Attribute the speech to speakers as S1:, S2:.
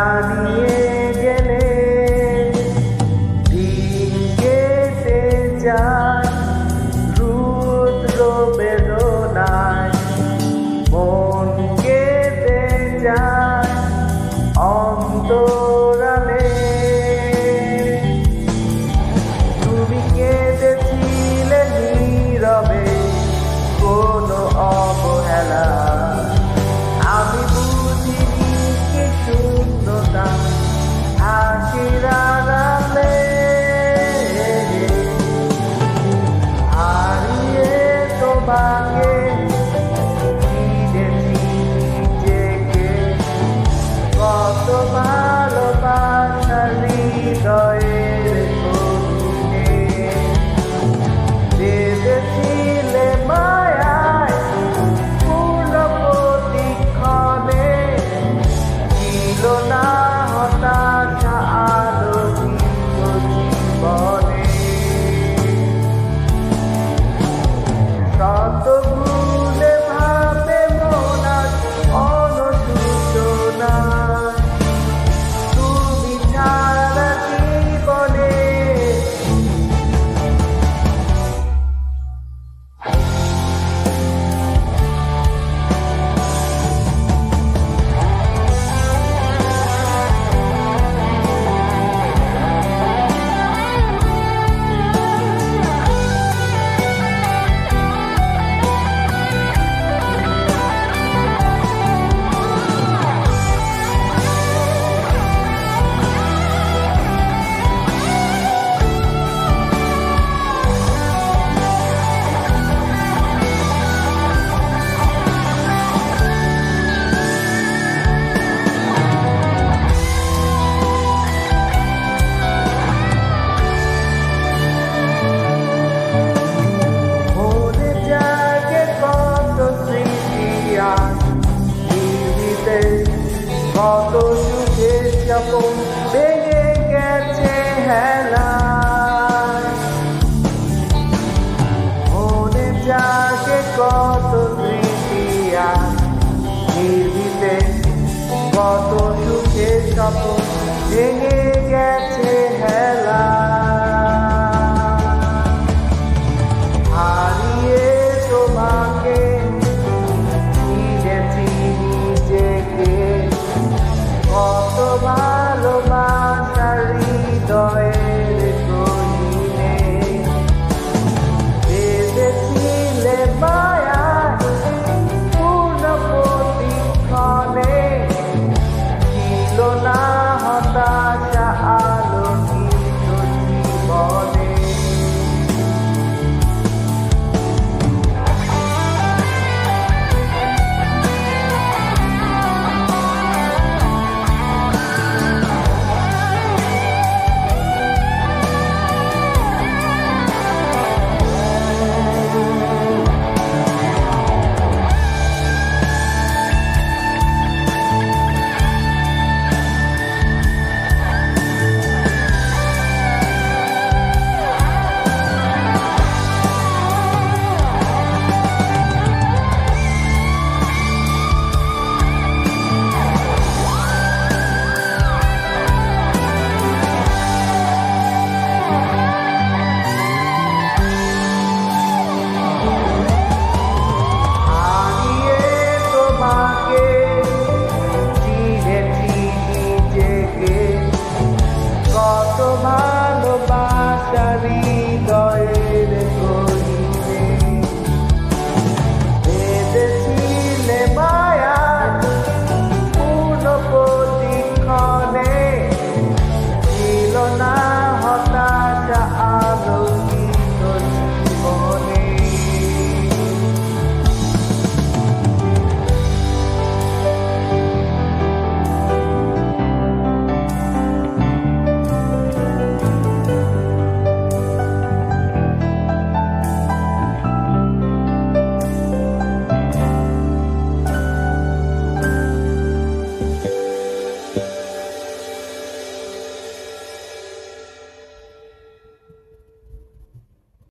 S1: Navidad. যখন বেড়ে গেছে হেলা মনে যাকে কত স্মৃতি নির্বিতে কত সুখে স্বপ্ন ভেঙে